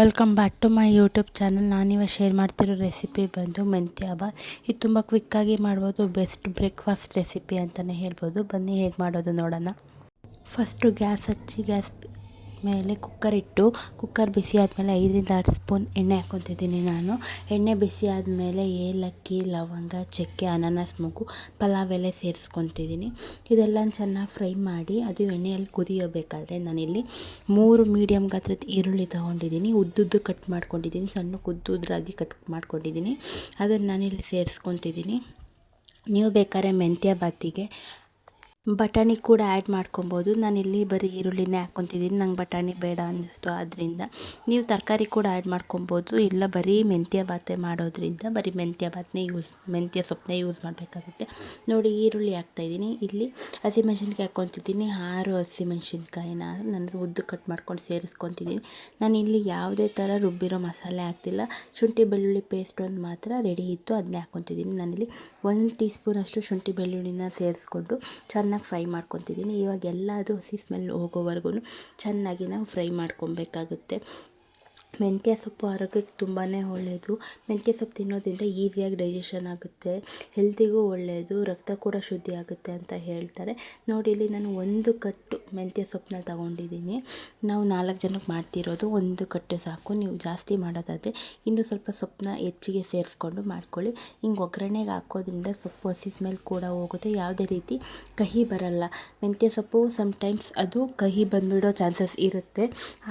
Welcome back to my YouTube channel ನಾನಿವಾಗ share ಮಾಡ್ತಿರೋ recipe ಬಂದು ಮೆಂತ್ಯ ಬಾತ್ ಇದು ತುಂಬ ಕ್ವಿಕ್ಕಾಗಿ ಮಾಡ್ಬೋದು ಬೆಸ್ಟ್ ಬ್ರೇಕ್ಫಾಸ್ಟ್ ರೆಸಿಪಿ ಅಂತಲೇ ಹೇಳ್ಬೋದು. ಬನ್ನಿ ಹೇಗೆ ಮಾಡೋದು ನೋಡೋಣ. ಫಸ್ಟು ಗ್ಯಾಸ್ ಹಚ್ಚಿ ಗ್ಯಾಸ್ ಮೇಲೆ ಕುಕ್ಕರ್ ಇಟ್ಟು ಕುಕ್ಕರ್ ಬಿಸಿ ಆದಮೇಲೆ ಐದರಿಂದ ಆರು ಸ್ಪೂನ್ ಎಣ್ಣೆ ಹಾಕ್ಕೊತಿದ್ದೀನಿ ನಾನು. ಎಣ್ಣೆ ಬಿಸಿ ಆದಮೇಲೆ ಏಲಕ್ಕಿ, ಲವಂಗ, ಚಕ್ಕೆ, ಅನಾನಸ್, ಮೂಗು, ಪಲಾವ್ ಎಲೆ ಸೇರಿಸ್ಕೊತಿದ್ದೀನಿ. ಇದೆಲ್ಲ ಚೆನ್ನಾಗಿ ಫ್ರೈ ಮಾಡಿ ಅದು ಎಣ್ಣೆಯಲ್ಲಿ ಕುದಿಯಬೇಕಾದ್ರೆ ನಾನಿಲ್ಲಿ ಮೂರು ಮೀಡಿಯಮ್ ಗಾತ್ರದ ಈರುಳ್ಳಿ ತೊಗೊಂಡಿದ್ದೀನಿ. ಉದ್ದುದ್ದು ಕಟ್ ಮಾಡ್ಕೊಂಡಿದ್ದೀನಿ, ಸಣ್ಣ ಉದ್ದುದ್ರಾಗಿ ಕಟ್ ಮಾಡ್ಕೊಂಡಿದ್ದೀನಿ. ಅದನ್ನು ನಾನಿಲ್ಲಿ ಸೇರಿಸ್ಕೊತಿದ್ದೀನಿ. ನೀವು ಬೇಕಾದ್ರೆ ಮೆಂತ್ಯ ಬಾತಿಗೆ ಬಟಾಣಿ ಕೂಡ ಆ್ಯಡ್ ಮಾಡ್ಕೊಬೋದು. ನಾನಿಲ್ಲಿ ಬರೀ ಈರುಳ್ಳಿನೇ ಹಾಕ್ಕೊತಿದ್ದೀನಿ. ನಂಗೆ ಬಟಾಣಿ ಬೇಡ ಅನ್ನಿಸ್ತು ಆದ್ದರಿಂದ ನೀವು ತರಕಾರಿ ಕೂಡ ಆ್ಯಡ್ ಮಾಡ್ಕೊಬೋದು. ಇಲ್ಲ ಬರೀ ಮೆಂತ್ಯ ಬಾತೆ ಮಾಡೋದ್ರಿಂದ ಬರೀ ಮೆಂತ್ಯ ಬಾತನ್ನೇ ಯೂಸ್, ಮೆಂತ್ಯ ಸೊಪ್ಪನ್ನೇ ಯೂಸ್ ಮಾಡಬೇಕಾಗುತ್ತೆ. ನೋಡಿ ಈರುಳ್ಳಿ ಹಾಕ್ತಾಯಿದ್ದೀನಿ ಇಲ್ಲಿ ಹಸಿಮೆಣ್ಸಿನ್ಕಾಯಿ ಹಾಕ್ಕೊತಿದ್ದೀನಿ. ಆರು ಹಸಿಮೆಣ್ಸಿನ್ಕಾಯಿನ ನಾನು ಉದ್ದು ಕಟ್ ಮಾಡ್ಕೊಂಡು ಸೇರಿಸ್ಕೊತಿದ್ದೀನಿ. ನಾನು ಇಲ್ಲಿ ಯಾವುದೇ ಥರ ರುಬ್ಬಿರೋ ಮಸಾಲೆ ಹಾಕ್ತಿಲ್ಲ. ಶುಂಠಿ, ಬೆಳ್ಳುಳ್ಳಿ ಪೇಸ್ಟ್ ಒಂದು ಮಾತ್ರ ರೆಡಿ ಇತ್ತು. ಅದನ್ನೇ ಹಾಕ್ಕೊತಿದ್ದೀನಿ. ನಾನಿಲ್ಲಿ ಒಂದು ಟೀ ಸ್ಪೂನಷ್ಟು ಶುಂಠಿ, ಬೆಳ್ಳುಳ್ಳಿನ ಸೇರಿಸ್ಕೊಂಡು, ಚೆನ್ನಾಗಿ ಚೆನ್ನಾಗಿ ಫ್ರೈ ಮಾಡ್ಕೊತಿದ್ದೀನಿ ಇವಾಗ ಎಲ್ಲ ಹಸಿ ಸ್ಮೆಲ್ ಹೋಗೋವರೆಗೂ ಚೆನ್ನಾಗಿ ನಾವು ಫ್ರೈ ಮಾಡ್ಕೊಬೇಕಾಗುತ್ತೆ. ಮೆಂತ್ಯ ಸೊಪ್ಪು ಆರೋಗ್ಯಕ್ಕೆ ತುಂಬಾ ಒಳ್ಳೆಯದು ಮೆಂತ್ಯ ಸೊಪ್ಪು ತಿನ್ನೋದ್ರಿಂದ ಈಸಿಯಾಗಿ ಡೈಜೆಷನ್ ಆಗುತ್ತೆ. ಹೆಲ್ತಿಗೂ ಒಳ್ಳೆಯದು ರಕ್ತ ಕೂಡ ಶುದ್ಧಿ ಆಗುತ್ತೆ ಅಂತ ಹೇಳ್ತಾರೆ. ನೋಡಿ, ಇಲ್ಲಿ ನಾನು ಒಂದು ಕಟ್ಟು ಮೆಂತ್ಯ ಸೊಪ್ಪನ್ನ ತಗೊಂಡಿದ್ದೀನಿ. ನಾವು ನಾಲ್ಕು ಜನಕ್ಕೆ ಮಾಡ್ತಿರೋದು, ಒಂದು ಕಟ್ಟು ಸಾಕು. ನೀವು ಜಾಸ್ತಿ ಮಾಡೋದಾದರೆ ಇನ್ನೂ ಸ್ವಲ್ಪ ಸೊಪ್ಪನ್ನ ಹೆಚ್ಚಿಗೆ ಸೇರಿಸ್ಕೊಂಡು ಮಾಡ್ಕೊಳ್ಳಿ. ಹಿಂಗೆ ಒಗ್ಗರಣೆಗೆ ಹಾಕೋದ್ರಿಂದ ಸೊಪ್ಪು ಹಸಿ ಸ್ಮೆಲ್ ಕೂಡ ಹೋಗುತ್ತೆ. ಯಾವುದೇ ರೀತಿ ಕಹಿ ಬರಲ್ಲ. ಮೆಂತ್ಯ ಸೊಪ್ಪು ಸಮ್ಟೈಮ್ಸ್ ಅದು ಕಹಿ ಬಂದುಬಿಡೋ ಚಾನ್ಸಸ್ ಇರುತ್ತೆ.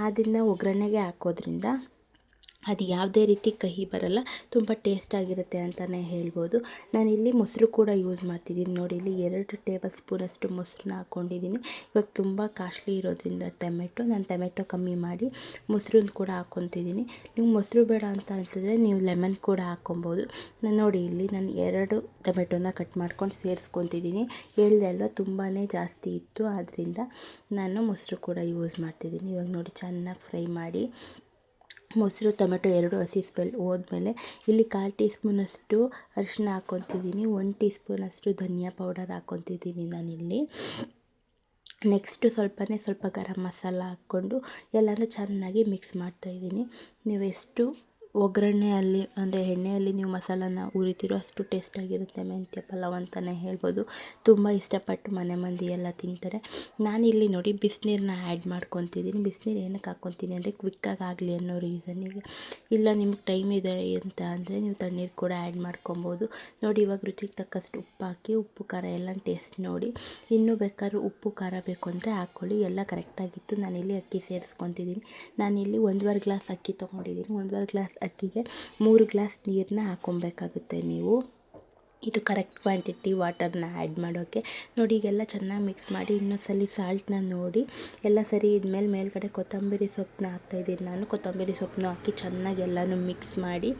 ಆದ್ದರಿಂದ ಒಗ್ಗರಣೆಗೆ ಹಾಕೋದ್ರಿಂದ ಅದು ಯಾವುದೇ ರೀತಿ ಕಹಿ ಬರಲ್ಲ, ತುಂಬ ಟೇಸ್ಟಾಗಿರುತ್ತೆ ಅಂತಲೇ ಹೇಳ್ಬೋದು. ನಾನಿಲ್ಲಿ ಮೊಸರು ಕೂಡ ಯೂಸ್ ಮಾಡ್ತಿದ್ದೀನಿ. ನೋಡಿ, ಇಲ್ಲಿ ಎರಡು ಟೇಬಲ್ ಸ್ಪೂನಷ್ಟು ಮೊಸರನ್ನ ಹಾಕ್ಕೊಂಡಿದ್ದೀನಿ. ಇವಾಗ ತುಂಬ ಕಾಸ್ಟ್ಲಿ ಇರೋದ್ರಿಂದ ಟೊಮೆಟೊ, ನಾನು ಟೊಮೆಟೊ ಕಮ್ಮಿ ಮಾಡಿ ಮೊಸರನ್ನ ಕೂಡ ಹಾಕ್ಕೊತಿದ್ದೀನಿ. ನೀವು ಮೊಸರು ಬೇಡ ಅಂತ ಅನಿಸಿದ್ರೆ ನೀವು ಲೆಮನ್ ಕೂಡ ಹಾಕ್ಕೊಬೋದು. ನಾನು ನೋಡಿ, ಇಲ್ಲಿ ನಾನು ಎರಡು ಟೊಮೆಟೊನ ಕಟ್ ಮಾಡ್ಕೊಂಡು ಸೇರಿಸ್ಕೊತಿದ್ದೀನಿ. ಹೇಳಿದೆ ಅಲ್ವಾ ತುಂಬಾ ಜಾಸ್ತಿ ಇತ್ತು ಆದ್ದರಿಂದ ನಾನು ಮೊಸರು ಕೂಡ ಯೂಸ್ ಮಾಡ್ತಿದ್ದೀನಿ. ಇವಾಗ ನೋಡಿ, ಚೆನ್ನಾಗಿ ಫ್ರೈ ಮಾಡಿ ಮೊಸರು, ಟೊಮೆಟೊ ಎರಡು ಹಸಿ ಸ್ಪೆಲ್ ಹೋದ್ಮೇಲೆ ಇಲ್ಲಿ ಕಾಲು ಟೀ ಸ್ಪೂನಷ್ಟು ಅರಿಶಿನ ಹಾಕ್ಕೊತಿದ್ದೀನಿ. ಒಂದು ಟೀ ಸ್ಪೂನಷ್ಟು ಧನಿಯಾ ಪೌಡರ್ ಹಾಕ್ಕೊತಿದ್ದೀನಿ ನಾನಿಲ್ಲಿ. ನೆಕ್ಸ್ಟು ಸ್ವಲ್ಪನೇ ಸ್ವಲ್ಪ ಗರಂ ಮಸಾಲ ಹಾಕ್ಕೊಂಡು ಎಲ್ಲನೂ ಚೆನ್ನಾಗಿ ಮಿಕ್ಸ್ ಮಾಡ್ತಾಯಿದ್ದೀನಿ. ನೀವು ಎಷ್ಟು ಒಗ್ಗರಣೆಯಲ್ಲಿ, ಅಂದರೆ ಎಣ್ಣೆಯಲ್ಲಿ ನೀವು ಮಸಾಲನ ಹುರಿತೀರೋ ಅಷ್ಟು ಟೇಸ್ಟಾಗಿರುತ್ತೆ ಮೆಂತ್ಯ, ಪಲಾವ್ ಅಂತಲೇ ಹೇಳ್ಬೋದು. ತುಂಬ ಇಷ್ಟಪಟ್ಟು ಮನೆ ಮಂದಿ ಎಲ್ಲ ತಿಂತಾರೆ. ನಾನಿಲ್ಲಿ ನೋಡಿ ಬಿಸಿನೀರನ್ನ ಆ್ಯಡ್ ಮಾಡ್ಕೊತಿದ್ದೀನಿ. ಬಿಸಿನೀರು ಏನಕ್ಕೆ ಹಾಕ್ಕೊತೀನಿ ಅಂದರೆ ಕ್ವಿಕ್ಕಾಗಿ ಆಗಲಿ ಅನ್ನೋ ರೀಸನ್ನಿಗೆ ಇಲ್ಲ, ನಿಮ್ಗೆ ಟೈಮ್ ಇದೆ ಅಂತ ಅಂದರೆ ನೀವು ತಣ್ಣೀರು ಕೂಡ ಆ್ಯಡ್ ಮಾಡ್ಕೊಬೋದು. ನೋಡಿ, ಇವಾಗ ರುಚಿಗೆ ತಕ್ಕಷ್ಟು ಉಪ್ಪು ಹಾಕಿ, ಉಪ್ಪು, ಖಾರ ಎಲ್ಲ ಟೇಸ್ಟ್ ನೋಡಿ. ಇನ್ನೂ ಬೇಕಾದ್ರೂ ಉಪ್ಪು, ಖಾರ ಬೇಕು ಅಂದರೆ ಹಾಕ್ಕೊಳ್ಳಿ ಎಲ್ಲ ಕರೆಕ್ಟಾಗಿತ್ತು ನಾನಿಲ್ಲಿ ಅಕ್ಕಿ ಸೇರಿಸ್ಕೊತಿದ್ದೀನಿ. ನಾನಿಲ್ಲಿ ಒಂದುವರೆ ಗ್ಲಾಸ್ ಅಕ್ಕಿ ತೊಗೊಂಡಿದ್ದೀನಿ. ಒಂದುವರೆ ಗ್ಲಾಸ್ ಅಕ್ಕಿಗೆ ಮೂರು ಗ್ಲಾಸ್ ನೀರನ್ನ ಹಾಕ್ಕೊಳ್ಬೇಕಾಗುತ್ತೆ ನೀವು. ಇದು ಕರೆಕ್ಟ್ ಕ್ವಾಂಟಿಟಿ ವಾಟರ್ನ ಆ್ಯಡ್ ಮಾಡೋಕ್ಕೆ ನೋಡಿ, ಈಗೆಲ್ಲ ಚೆನ್ನಾಗಿ ಮಿಕ್ಸ್ ಮಾಡಿ ಇನ್ನೊಂದು ಸಲ ಸಾಲ್ಟನ್ನ ನೋಡಿ. ಎಲ್ಲ ಸರಿ ಇದ್ಮೇಲೆ ಮೇಲ್ಗಡೆ ಕೊತ್ತಂಬರಿ ಸೊಪ್ಪನ್ನ ಹಾಕ್ತಾಯಿದ್ದೀನಿ ನಾನು. ಕೊತ್ತಂಬರಿ ಸೊಪ್ಪನ್ನು ಹಾಕಿ ಚೆನ್ನಾಗಿ ಎಲ್ಲನೂ ಮಿಕ್ಸ್ ಮಾಡಿ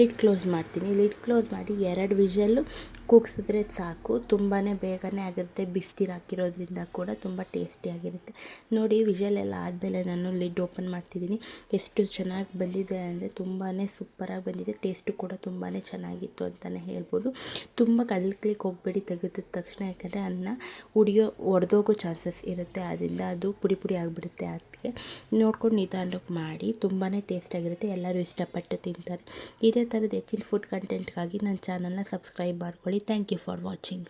ಲಿಡ್ ಕ್ಲೋಸ್ ಮಾಡ್ತೀನಿ. ಲಿಡ್ ಕ್ಲೋಸ್ ಮಾಡಿ ಎರಡು ವಿಷಲ್ಲು ಕೂಗಿಸಿದ್ರೆ ಸಾಕು. ತುಂಬಾ ಬೇಗನೆ ಆಗುತ್ತೆ. ಬಿಸ್ನೀರು ಹಾಕಿರೋದ್ರಿಂದ ಕೂಡ ತುಂಬ ಟೇಸ್ಟಿಯಾಗಿರುತ್ತೆ ನೋಡಿ, ವಿಷಲ್ ಎಲ್ಲ ಆದಮೇಲೆ ನಾನು ಲಿಡ್ ಓಪನ್ ಮಾಡ್ತಿದ್ದೀನಿ. ಎಷ್ಟು ಚೆನ್ನಾಗಿ ಬಂದಿದೆ ಅಂದರೆ ತುಂಬಾ ಸೂಪರಾಗಿ ಬಂದಿದೆ. ಟೇಸ್ಟು ಕೂಡ ತುಂಬಾ ಚೆನ್ನಾಗಿತ್ತು ಅಂತಲೇ ಹೇಳ್ಬೋದು. ತುಂಬ ಕಲ್ಕ್ಲಿಕ್ಕೆ ಹೋಗಬೇಡಿ ತೆಗೆದ ತಕ್ಷಣ. ಯಾಕಂದರೆ ಅನ್ನ ಉಡಿಯೋ ಒಡೆದೋಗೋ ಚಾನ್ಸಸ್ ಇರುತ್ತೆ. ಆದ್ದರಿಂದ ಅದು ಪುಡಿ ಪುಡಿ ಆಗಿಬಿಡುತ್ತೆ ಅದಕ್ಕೆ ನೋಡ್ಕೊಂಡು ನಿಧಾನಕ್ಕೆ ಮಾಡಿ ತುಂಬಾ ಟೇಸ್ಟಾಗಿರುತ್ತೆ ಎಲ್ಲರೂ ಇಷ್ಟಪಟ್ಟು ತಿಂತಾರೆ. ಇದೇ ಥರದ ಹೆಚ್ಚಿನ ಫುಡ್ ಕಂಟೆಂಟ್ಗಾಗಿ ನನ್ನ ಚಾನಲ್ನ ಸಬ್ಸ್ಕ್ರೈಬ್ ಮಾಡ್ಕೊಳ್ಳಿ. Thank you for watching